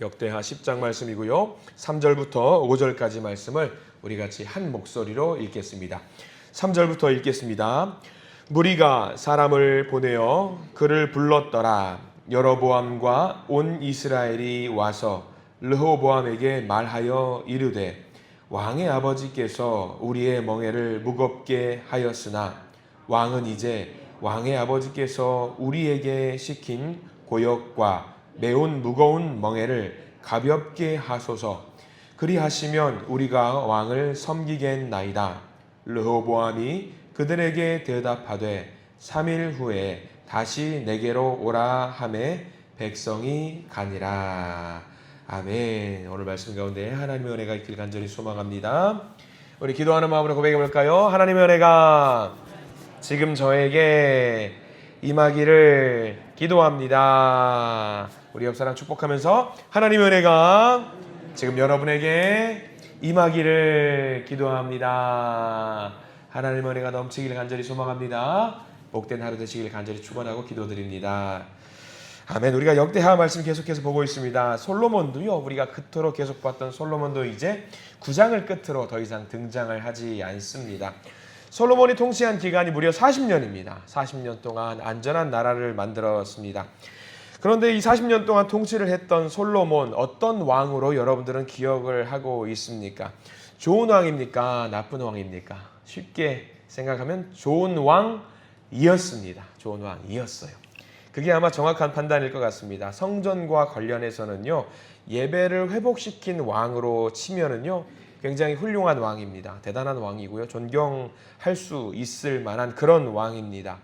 역대하 10장 말씀이고요. 3절부터 5절까지 말씀을 우리 같이 한 목소리로 읽겠습니다. 3절부터 읽겠습니다. 무리가 사람을 보내어 그를 불렀더라. 여로보암과 온 이스라엘이 와서 르호보암에게 말하여 이르되 왕의 아버지께서 우리의 멍에를 무겁게 하였으나 왕은 이제 왕의 아버지께서 우리에게 시킨 고역과 매운 무거운 멍에를 가볍게 하소서. 그리하시면 우리가 왕을 섬기겠나이다. 르호보암이 그들에게 대답하되 3일 후에 다시 내게로 오라 하매 백성이 가니라. 아멘. 오늘 말씀 가운데 하나님의 은혜가 있길 간절히 소망합니다. 우리 기도하는 마음으로 고백해 볼까요? 하나님의 은혜가 지금 저에게 임하기를 기도합니다. 우리 옆 사람 축복하면서 하나님의 은혜가 지금 여러분에게 임하기를 기도합니다. 하나님의 은혜가 넘치기를 간절히 소망합니다. 복된 하루 되시길 간절히 축원하고 기도드립니다. 아멘. 우리가 역대하 말씀 계속해서 보고 있습니다. 솔로몬도요. 우리가 그토록 계속 봤던 솔로몬도 이제 구장을 끝으로 더 이상 등장을 하지 않습니다. 솔로몬이 통치한 기간이 무려 40년입니다. 40년 동안 안전한 나라를 만들었습니다. 그런데 이 40년 동안 통치를 했던 솔로몬 어떤 왕으로 여러분들은 기억을 하고 있습니까? 좋은 왕입니까? 나쁜 왕입니까? 쉽게 생각하면 좋은 왕이었습니다. 좋은 왕이었어요. 그게 아마 정확한 판단일 것 같습니다. 성전과 관련해서는요, 예배를 회복시킨 왕으로 치면은요, 굉장히 훌륭한 왕입니다. 대단한 왕이고요. 존경할 수 있을 만한 그런 왕입니다.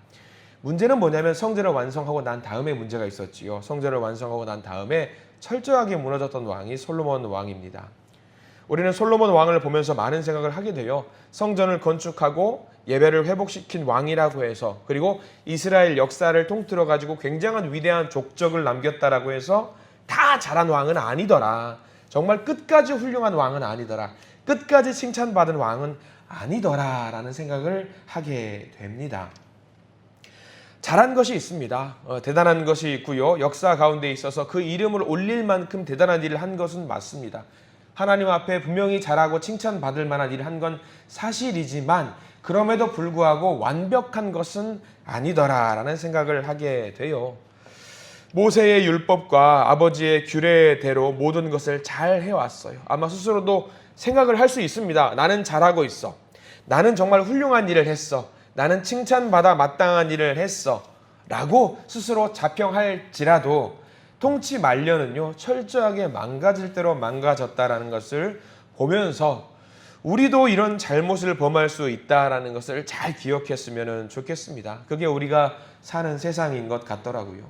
문제는 뭐냐면 성전을 완성하고 난 다음에 문제가 있었지요. 성전을 완성하고 난 다음에 철저하게 무너졌던 왕이 솔로몬 왕입니다. 우리는 솔로몬 왕을 보면서 많은 생각을 하게 돼요. 성전을 건축하고 예배를 회복시킨 왕이라고 해서 그리고 이스라엘 역사를 통틀어 가지고 굉장한 위대한 족적을 남겼다라고 해서 다 잘한 왕은 아니더라. 정말 끝까지 훌륭한 왕은 아니더라. 끝까지 칭찬받은 왕은 아니더라라는 생각을 하게 됩니다. 잘한 것이 있습니다. 어, 대단한 것이 있고요. 역사 가운데 있어서 그 이름을 올릴 만큼 대단한 일을 한 것은 맞습니다. 하나님 앞에 분명히 잘하고 칭찬받을 만한 일을 한 건 사실이지만 그럼에도 불구하고 완벽한 것은 아니더라라는 생각을 하게 돼요. 모세의 율법과 아버지의 규례대로 모든 것을 잘 해왔어요. 아마 스스로도 생각을 할 수 있습니다. 나는 잘하고 있어. 나는 정말 훌륭한 일을 했어. 나는 칭찬받아 마땅한 일을 했어. 라고 스스로 자평할지라도 통치 말년은요, 철저하게 망가질 대로 망가졌다라는 것을 보면서 우리도 이런 잘못을 범할 수 있다라는 것을 잘 기억했으면 좋겠습니다. 그게 우리가 사는 세상인 것 같더라고요.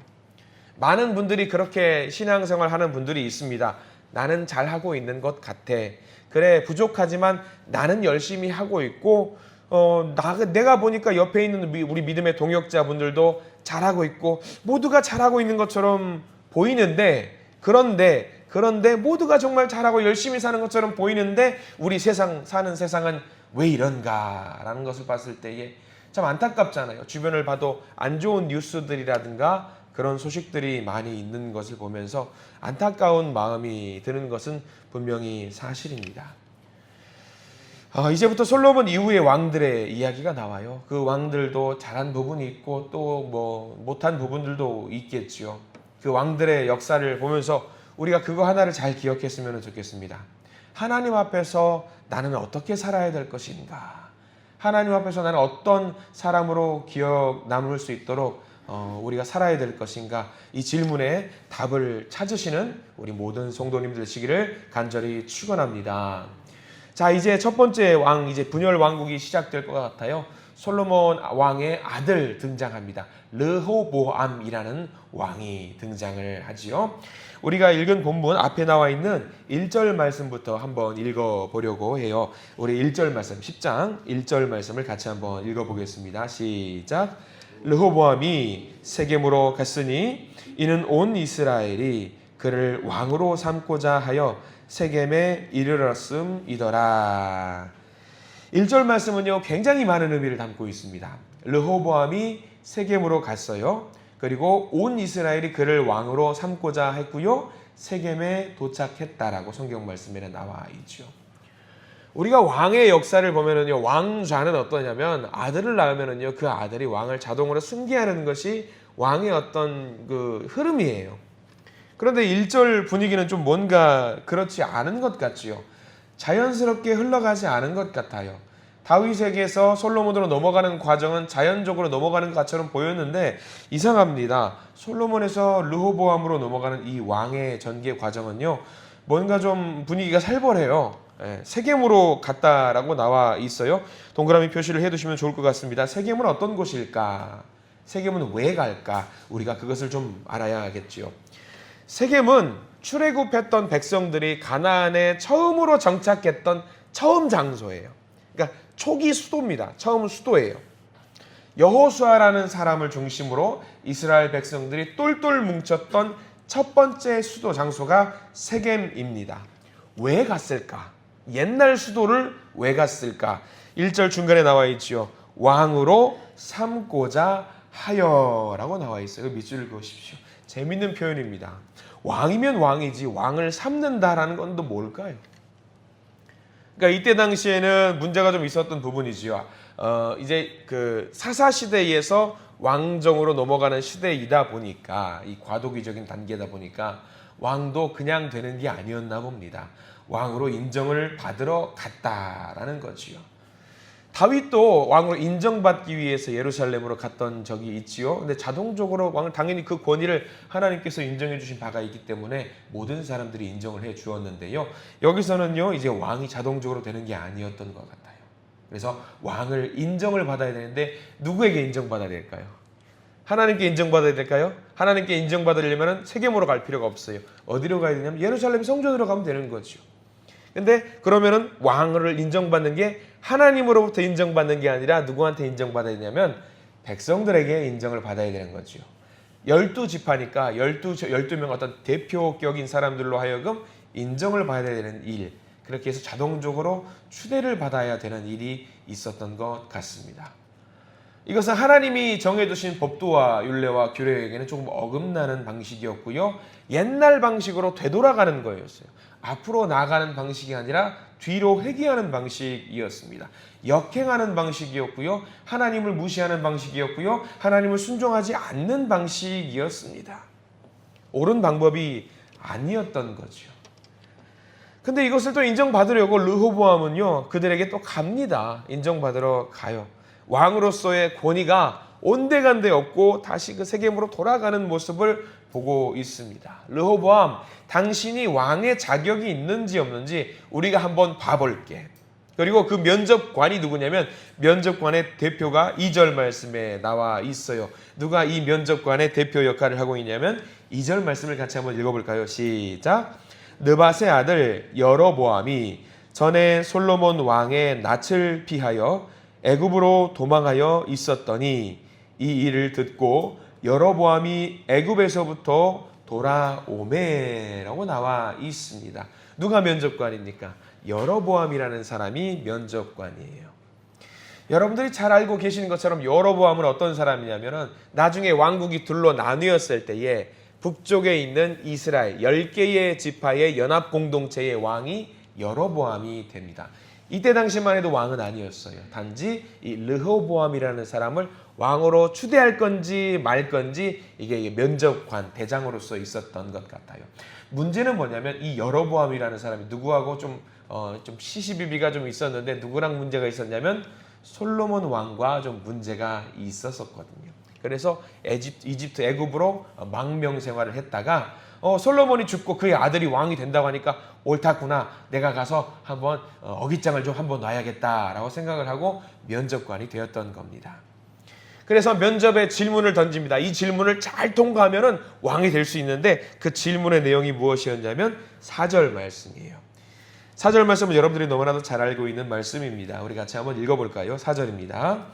많은 분들이 그렇게 신앙생활 하는 분들이 있습니다. 나는 잘하고 있는 것 같아. 그래, 부족하지만 나는 열심히 하고 있고, 어, 나, 내가 보니까 옆에 있는 우리 믿음의 동역자분들도 잘하고 있고, 모두가 잘하고 있는 것처럼 보이는데, 그런데, 그런데 모두가 정말 잘하고 열심히 사는 것처럼 보이는데, 우리 세상, 사는 세상은 왜 이런가라는 것을 봤을 때에 참 안타깝잖아요. 주변을 봐도 안 좋은 뉴스들이라든가 그런 소식들이 많이 있는 것을 보면서 안타까운 마음이 드는 것은 분명히 사실입니다. 아, 이제부터 솔로몬 이후의 왕들의 이야기가 나와요. 그 왕들도 잘한 부분이 있고 또 뭐 못한 부분들도 있겠지요. 그 왕들의 역사를 보면서 우리가 그거 하나를 잘 기억했으면 좋겠습니다. 하나님 앞에서 나는 어떻게 살아야 될 것인가? 하나님 앞에서 나는 어떤 사람으로 기억 남을 수 있도록 어, 우리가 살아야 될 것인가 이 질문에 답을 찾으시는 우리 모든 성도님들 되시기를 간절히 축원합니다. 자 이제 첫 번째 왕 이제 분열 왕국이 시작될 것 같아요. 솔로몬 왕의 아들 등장합니다. 르호보암이라는 왕이 등장을 하지요. 우리가 읽은 본문 앞에 나와 있는 1절 말씀부터 한번 읽어 보려고 해요. 우리 1절 말씀 10장 1절 말씀을 같이 한번 읽어 보겠습니다. 시작. 르호보암이 세겜으로 갔으니 이는 온 이스라엘이 그를 왕으로 삼고자 하여 세겜에 이르렀음이더라. 1절 말씀은요 굉장히 많은 의미를 담고 있습니다. 르호보암이 세겜으로 갔어요. 그리고 온 이스라엘이 그를 왕으로 삼고자 했고요. 세겜에 도착했다라고 성경 말씀에 나와 있죠. 우리가 왕의 역사를 보면은요, 왕좌는 어떠냐면 아들을 낳으면은요, 그 아들이 왕을 자동으로 승계하는 것이 왕의 어떤 그 흐름이에요. 그런데 1절 분위기는 좀 뭔가 그렇지 않은 것 같지요. 자연스럽게 흘러가지 않은 것 같아요. 다윗에게서 솔로몬으로 넘어가는 과정은 자연적으로 넘어가는 것처럼 보였는데 이상합니다. 솔로몬에서 르호보암으로 넘어가는 이 왕의 전개 과정은요. 뭔가 좀 분위기가 살벌해요. 예, 세겜으로 갔다라고 나와 있어요. 동그라미 표시를 해두시면 좋을 것 같습니다. 세겜은 어떤 곳일까? 세겜은 왜 갈까? 우리가 그것을 좀 알아야겠지요. 세겜은 출애굽했던 백성들이 가나안에 처음으로 정착했던 처음 장소예요. 그러니까 초기 수도입니다. 처음 수도예요. 여호수아라는 사람을 중심으로 이스라엘 백성들이 똘똘 뭉쳤던 첫 번째 수도 장소가 세겜입니다. 왜 갔을까? 옛날 수도를 왜 갔을까? 1절 중간에 나와 있지요. 왕으로 삼고자 하여라고 나와 있어요. 밑줄을 그으십시오. 재밌는 표현입니다. 왕이면 왕이지 왕을 삼는다라는 건 또 뭘까요? 그러니까 이때 당시에는 문제가 좀 있었던 부분이지요. 어, 이제 그 사사 시대에서 왕정으로 넘어가는 시대이다 보니까 이 과도기적인 단계다 보니까 왕도 그냥 되는 게 아니었나 봅니다. 왕으로 인정을 받으러 갔다라는 거지요. 다윗도 왕으로 인정받기 위해서 예루살렘으로 갔던 적이 있지요. 근데 자동적으로 왕을 당연히 그 권위를 하나님께서 인정해 주신 바가 있기 때문에 모든 사람들이 인정을 해 주었는데요. 여기서는요, 이제 왕이 자동적으로 되는 게 아니었던 것 같아요. 그래서 왕을 인정을 받아야 되는데 누구에게 인정받아야 될까요? 하나님께 인정받아야 될까요? 하나님께 인정받으려면 세겜으로 갈 필요가 없어요. 어디로 가야 되냐면 예루살렘 성전으로 가면 되는 거죠. 근데 그러면은 왕을 인정받는 게 하나님으로부터 인정받는 게 아니라 누구한테 인정받아야 되냐면 백성들에게 인정을 받아야 되는 거죠. 열두 지파니까 열두 열두 명 어떤 대표격인 사람들로 하여금 인정을 받아야 되는 일. 그렇게 해서 자동적으로 추대를 받아야 되는 일이 있었던 것 같습니다. 이것은 하나님이 정해두신 법도와 율례와 규례에게는 조금 어긋나는 방식이었고요. 옛날 방식으로 되돌아가는 거였어요. 앞으로 나가는 방식이 아니라 뒤로 회귀하는 방식이었습니다. 역행하는 방식이었고요. 하나님을 무시하는 방식이었고요. 하나님을 순종하지 않는 방식이었습니다. 옳은 방법이 아니었던 거죠. 근데 이것을 또 인정받으려고 르호보암은요 그들에게 또 갑니다. 인정받으러 가요. 왕으로서의 권위가 온데간데 없고 다시 그 세겜으로 돌아가는 모습을 보고 있습니다. 르호보암, 당신이 왕의 자격이 있는지 없는지 우리가 한번 봐볼게. 그리고 그 면접관이 누구냐면 면접관의 대표가 2절 말씀에 나와 있어요. 누가 이 면접관의 대표 역할을 하고 있냐면 2절 말씀을 같이 한번 읽어볼까요? 시작. 느바의 아들 여로보암이 전에 솔로몬 왕의 낯을 피하여 애굽으로 도망하여 있었더니 이 일을 듣고 여로보암이 애굽에서부터 돌아오매라고 나와 있습니다. 누가 면접관입니까? 여로보암이라는 사람이 면접관이에요. 여러분들이 잘 알고 계시는 것처럼 여로보암은 어떤 사람이냐면은 나중에 왕국이 둘로 나뉘었을 때에 북쪽에 있는 이스라엘 10개의 지파의 연합 공동체의 왕이 여로보암이 됩니다. 이때 당시만 해도 왕은 아니었어요. 단지 이 르호보암이라는 사람을 왕으로 추대할 건지 말 건지 이게 면접관 대장으로서 있었던 것 같아요. 문제는 뭐냐면 이 여로보암이라는 사람이 누구하고 좀, 어, 좀 시시비비가 좀 있었는데 누구랑 문제가 있었냐면 솔로몬 왕과 좀 문제가 있었었거든요. 그래서 에집트, 이집트 애굽으로 망명 생활을 했다가 어, 솔로몬이 죽고 그의 아들이 왕이 된다고 하니까 옳다구나. 내가 가서 한번 어, 어깃장을 좀 한번 놔야겠다라고 생각을 하고 면접관이 되었던 겁니다. 그래서 면접에 질문을 던집니다. 이 질문을 잘 통과하면은 왕이 될 수 있는데 그 질문의 내용이 무엇이었냐면 사절 말씀이에요. 사절 말씀은 여러분들이 너무나도 잘 알고 있는 말씀입니다. 우리 같이 한번 읽어볼까요? 사절입니다.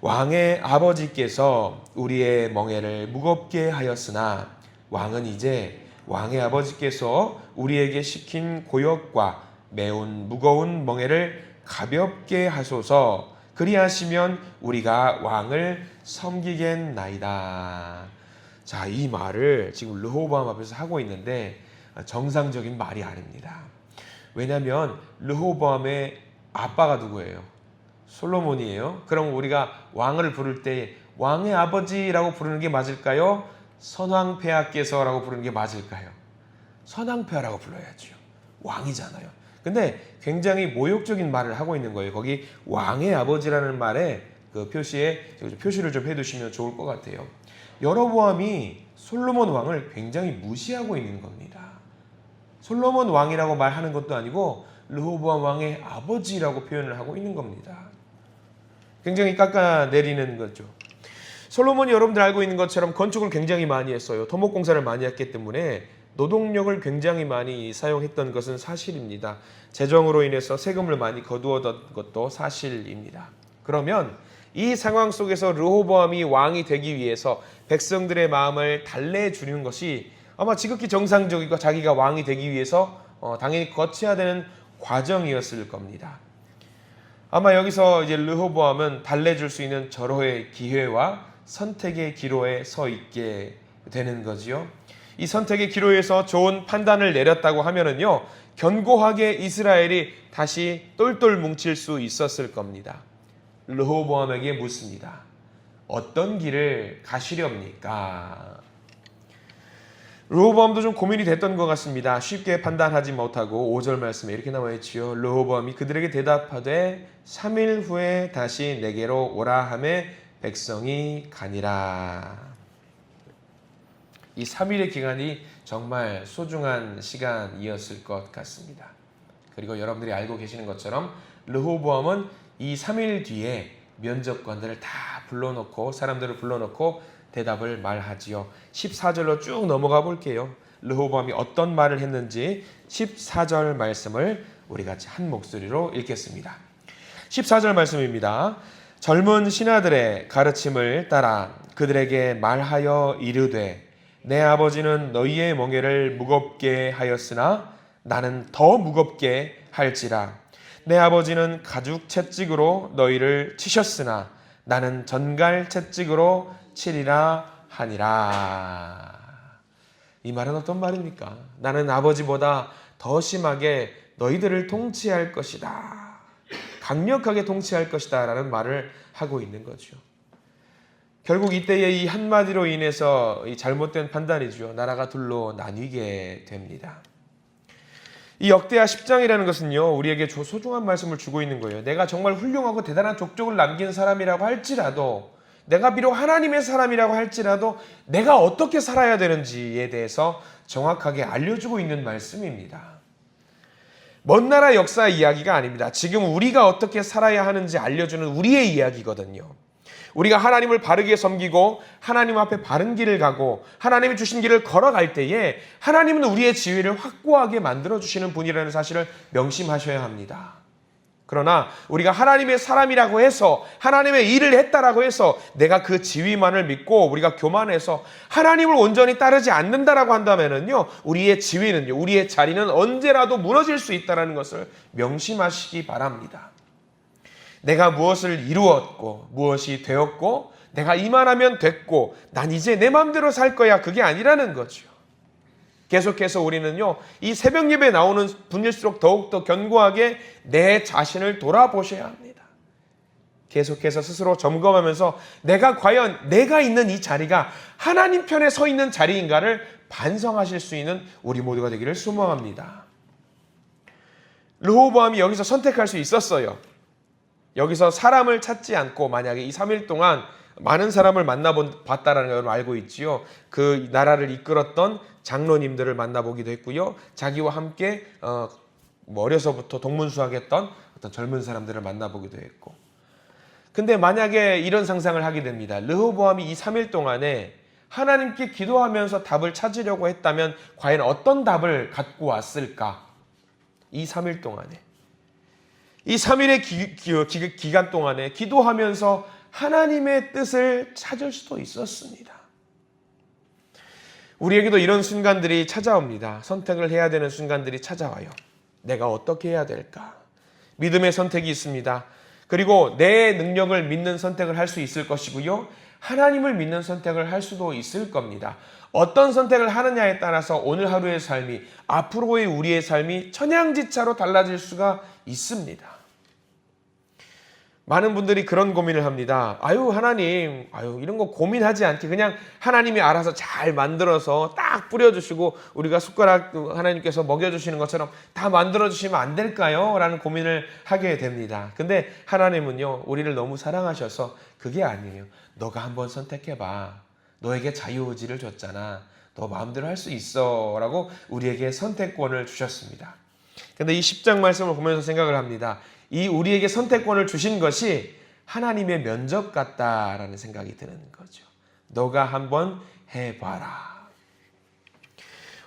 왕의 아버지께서 우리의 멍에를 무겁게 하였으나 왕은 이제 왕의 아버지께서 우리에게 시킨 고역과 매운 무거운 멍에를 가볍게 하소서 그리하시면 우리가 왕을 섬기겠나이다. 자, 이 말을 지금 르호보암 앞에서 하고 있는데 정상적인 말이 아닙니다. 왜냐하면 르호보암의 아빠가 누구예요? 솔로몬이에요. 그럼 우리가 왕을 부를 때 왕의 아버지라고 부르는 게 맞을까요? 선왕폐하께서라고 부르는 게 맞을까요? 선왕폐하라고 불러야죠. 왕이잖아요. 근데 굉장히 모욕적인 말을 하고 있는 거예요. 거기 왕의 아버지라는 말에 그 표시에 표시를 좀 해두시면 좋을 것 같아요. 여로보암이 솔로몬 왕을 굉장히 무시하고 있는 겁니다. 솔로몬 왕이라고 말하는 것도 아니고 르호보암 왕의 아버지라고 표현을 하고 있는 겁니다. 굉장히 깎아내리는 거죠. 솔로몬이 여러분들 알고 있는 것처럼 건축을 굉장히 많이 했어요. 토목 공사를 많이 했기 때문에 노동력을 굉장히 많이 사용했던 것은 사실입니다. 재정으로 인해서 세금을 많이 거두었던 것도 사실입니다. 그러면 이 상황 속에서 르호보암이 왕이 되기 위해서 백성들의 마음을 달래주는 것이 아마 지극히 정상적이고 자기가 왕이 되기 위해서 어, 당연히 거쳐야 되는 과정이었을 겁니다. 아마 여기서 이제 르호보암은 달래줄 수 있는 절호의 기회와 선택의 기로에 서 있게 되는 거지요. 이 선택의 기로에서 좋은 판단을 내렸다고 하면은요, 견고하게 이스라엘이 다시 똘똘 뭉칠 수 있었을 겁니다. 르호보암에게 묻습니다. 어떤 길을 가시렵니까? 르호보암도 좀 고민이 됐던 것 같습니다. 쉽게 판단하지 못하고 5절 말씀에 이렇게 나와 있지요. 르호보암이 그들에게 대답하되 3일 후에 다시 내게로 오라 함에 백성이 가니라. 이 3일의 기간이 정말 소중한 시간이었을 것 같습니다. 그리고 여러분들이 알고 계시는 것처럼 르호보암은 이 3일 뒤에 면접관들을 다 불러놓고 사람들을 불러놓고 대답을 말하지요. 14절로 쭉 넘어가 볼게요. 르호보암이 어떤 말을 했는지 14절 말씀을 우리 같이 한 목소리로 읽겠습니다. 14절 말씀입니다. 젊은 신하들의 가르침을 따라 그들에게 말하여 이르되 내 아버지는 너희의 멍에를 무겁게 하였으나 나는 더 무겁게 할지라 내 아버지는 가죽 채찍으로 너희를 치셨으나 나는 전갈 채찍으로 치리라 하니라. 이 말은 어떤 말입니까? 나는 아버지보다 더 심하게 너희들을 통치할 것이다. 강력하게 통치할 것이다. 라는 말을 하고 있는 거죠. 결국 이때의 이 한마디로 인해서 이 잘못된 판단이죠. 나라가 둘로 나뉘게 됩니다. 이 역대하 10장이라는 것은요, 우리에게 소중한 말씀을 주고 있는 거예요. 내가 정말 훌륭하고 대단한 족적을 남긴 사람이라고 할지라도, 내가 비록 하나님의 사람이라고 할지라도, 내가 어떻게 살아야 되는지에 대해서 정확하게 알려주고 있는 말씀입니다. 먼 나라 역사 이야기가 아닙니다. 지금 우리가 어떻게 살아야 하는지 알려주는 우리의 이야기거든요. 우리가 하나님을 바르게 섬기고 하나님 앞에 바른 길을 가고 하나님이 주신 길을 걸어갈 때에 하나님은 우리의 지위를 확고하게 만들어 주시는 분이라는 사실을 명심하셔야 합니다. 그러나 우리가 하나님의 사람이라고 해서 하나님의 일을 했다라고 해서 내가 그 지위만을 믿고 우리가 교만해서 하나님을 온전히 따르지 않는다라고 한다면은요 우리의 지위는요 우리의 자리는 언제라도 무너질 수 있다라는 것을 명심하시기 바랍니다. 내가 무엇을 이루었고 무엇이 되었고 내가 이만하면 됐고 난 이제 내 마음대로 살 거야 그게 아니라는 거죠. 계속해서 우리는요 이 새벽 예배 나오는 분일수록 더욱더 견고하게 내 자신을 돌아보셔야 합니다. 계속해서 스스로 점검하면서 내가 과연 내가 있는 이 자리가 하나님 편에 서 있는 자리인가를 반성하실 수 있는 우리 모두가 되기를 소망합니다. 르호보암이 여기서 선택할 수 있었어요. 여기서 사람을 찾지 않고 만약에 이 3일 동안 많은 사람을 만나봤다라는 걸 알고 있지요. 그 나라를 이끌었던 장로님들을 만나보기도 했고요. 자기와 함께 어, 뭐 어려서부터 동문수학했던 어떤 젊은 사람들을 만나보기도 했고. 근데 만약에 이런 상상을 하게 됩니다. 르호보암이 이 3일 동안에 하나님께 기도하면서 답을 찾으려고 했다면 과연 어떤 답을 갖고 왔을까? 이 3일 동안에. 이 3일의 기, 기, 기 간 동안에 기도하면서 하나님의 뜻을 찾을 수도 있었습니다. 우리에게도 이런 순간들이 찾아옵니다. 선택을 해야 되는 순간들이 찾아와요. 내가 어떻게 해야 될까? 믿음의 선택이 있습니다. 그리고 내 능력을 믿는 선택을 할 수 있을 것이고요. 하나님을 믿는 선택을 할 수도 있을 겁니다. 어떤 선택을 하느냐에 따라서 오늘 하루의 삶이 앞으로의 우리의 삶이 천양지차로 달라질 수가 있습니다. 많은 분들이 그런 고민을 합니다. 아유, 하나님, 아유, 이런 거 고민하지 않게 그냥 하나님이 알아서 잘 만들어서 딱 뿌려주시고 우리가 숟가락 하나님께서 먹여주시는 것처럼 다 만들어주시면 안 될까요? 라는 고민을 하게 됩니다. 근데 하나님은요, 우리를 너무 사랑하셔서 그게 아니에요. 너가 한번 선택해봐. 너에게 자유의지를 줬잖아. 너 마음대로 할 수 있어. 라고 우리에게 선택권을 주셨습니다. 근데 이 10장 말씀을 보면서 생각을 합니다. 이 우리에게 선택권을 주신 것이 하나님의 면접 같다라는 생각이 드는 거죠. 너가 한번 해봐라.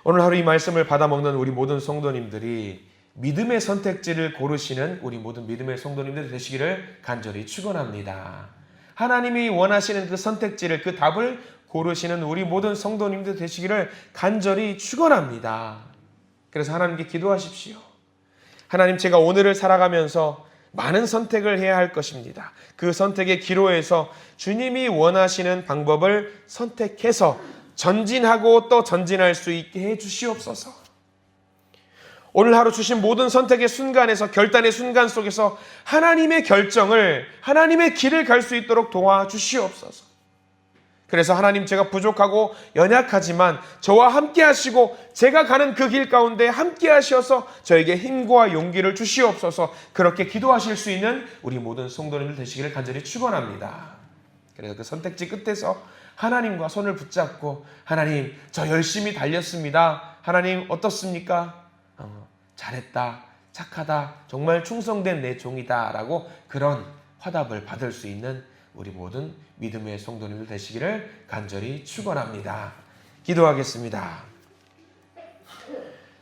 오늘 하루 이 말씀을 받아먹는 우리 모든 성도님들이 믿음의 선택지를 고르시는 우리 모든 믿음의 성도님들 되시기를 간절히 축원합니다. 하나님이 원하시는 그 선택지를 그 답을 고르시는 우리 모든 성도님들 되시기를 간절히 축원합니다. 그래서 하나님께 기도하십시오. 하나님 제가 오늘을 살아가면서 많은 선택을 해야 할 것입니다. 그 선택의 기로에서 주님이 원하시는 방법을 선택해서 전진하고 또 전진할 수 있게 해 주시옵소서. 오늘 하루 주신 모든 선택의 순간에서 결단의 순간 속에서 하나님의 결정을 하나님의 길을 갈 수 있도록 도와 주시옵소서. 그래서 하나님 제가 부족하고 연약하지만 저와 함께 하시고 제가 가는 그 길 가운데 함께 하셔서 저에게 힘과 용기를 주시옵소서 그렇게 기도하실 수 있는 우리 모든 성도님들 되시기를 간절히 축원합니다. 그래서 그 선택지 끝에서 하나님과 손을 붙잡고 하나님 저 열심히 달렸습니다. 하나님 어떻습니까? 어, 잘했다. 착하다. 정말 충성된 내 종이다라고 그런 화답을 받을 수 있는 우리 모든 믿음의 성도님들 되시기를 간절히 축원합니다. 기도하겠습니다.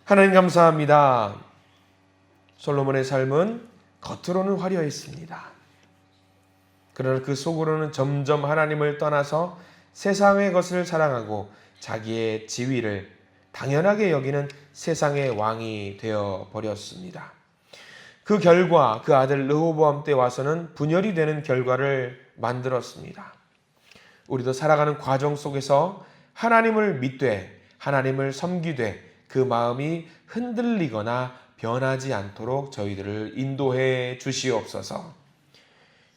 하나님 감사합니다. 솔로몬의 삶은 겉으로는 화려했습니다. 그러나 그 속으로는 점점 하나님을 떠나서 세상의 것을 사랑하고 자기의 지위를 당연하게 여기는 세상의 왕이 되어 버렸습니다. 그 결과 그 아들 르호보암 때 와서는 분열이 되는 결과를 만들었습니다. 우리도 살아가는 과정 속에서 하나님을 믿되 하나님을 섬기되 그 마음이 흔들리거나 변하지 않도록 저희들을 인도해 주시옵소서.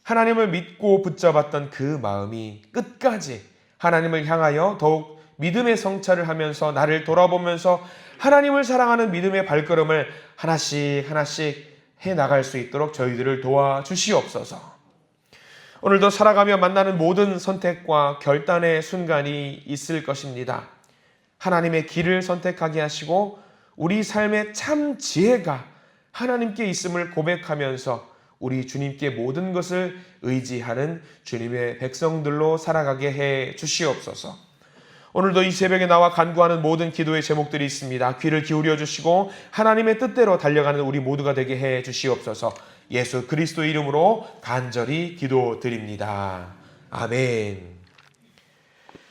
하나님을 믿고 붙잡았던 그 마음이 끝까지 하나님을 향하여 더욱 믿음의 성찰을 하면서 나를 돌아보면서 하나님을 사랑하는 믿음의 발걸음을 하나씩 하나씩 해 나갈 수 있도록 저희들을 도와 주시옵소서. 오늘도 살아가며 만나는 모든 선택과 결단의 순간이 있을 것입니다. 하나님의 길을 선택하게 하시고 우리 삶의 참 지혜가 하나님께 있음을 고백하면서 우리 주님께 모든 것을 의지하는 주님의 백성들로 살아가게 해 주시옵소서. 오늘도 이 새벽에 나와 간구하는 모든 기도의 제목들이 있습니다. 귀를 기울여 주시고 하나님의 뜻대로 달려가는 우리 모두가 되게 해 주시옵소서. 예수 그리스도 이름으로 간절히 기도드립니다. 아멘.